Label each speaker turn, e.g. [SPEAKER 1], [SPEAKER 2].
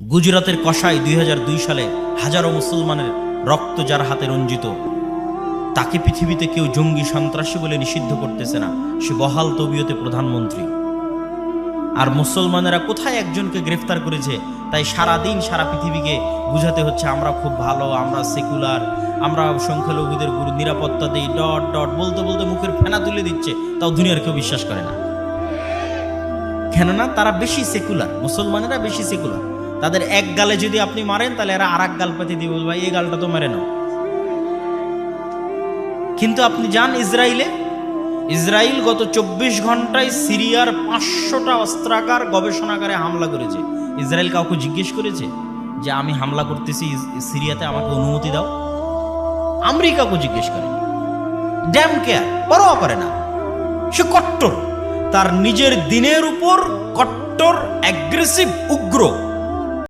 [SPEAKER 1] গুজরাতের কষাই দুই সালে হাজারো মুসলমানের রক্ত যার হাতে রঞ্জিত। তাকে পৃথিবীতে কেউ জঙ্গি সন্ত্রাসী বলে নিষিদ্ধ করতেছে না, সে বহাল তবিয়তে প্রধানমন্ত্রী। আর মুসলমানেরা কোথায় একজনকে গ্রেফতার করেছে, তাই সারা দিন সারা পৃথিবীকে বুঝাতে হচ্ছে আমরা খুব ভালো, আমরা সেকুলার, আমরা সংখ্যালঘুদের গুরু নিরাপত্তা দিই, ডট ডট, বলতে বলতে মুখের ফেনা তুলে দিচ্ছে, তাও দুনিয়ার কেউ বিশ্বাস করে না। কেননা তারা বেশি সেকুলার, মুসলমানেরা বেশি সেকুলার। তাদের এক গালে যদি আপনি মারেন, তাহলে এরা আর এক গাল পাতি দিয়ে ভাই, এই গালটা তো মেরে নাও। কিন্তু আপনি যান ইসরায়েলে ইসরায়েল গত চব্বিশ ঘন্টায় সিরিয়ার পাঁচশোটা অস্ত্রাগার গবেষণাগারে হামলা করেছে। ইসরায়েল কাউকে জিজ্ঞেস করেছে যে, আমি হামলা করতেছি সিরিয়াতে আমাকে অনুমতি দাও? আমেরিকাকে জিজ্ঞেস করে। ড্যাম কেয়ার পরোয়া করে না। সে কট্টর। তার নিজের দিনের উপর কট্টর অ্যাগ্রেসিভ উগ্র।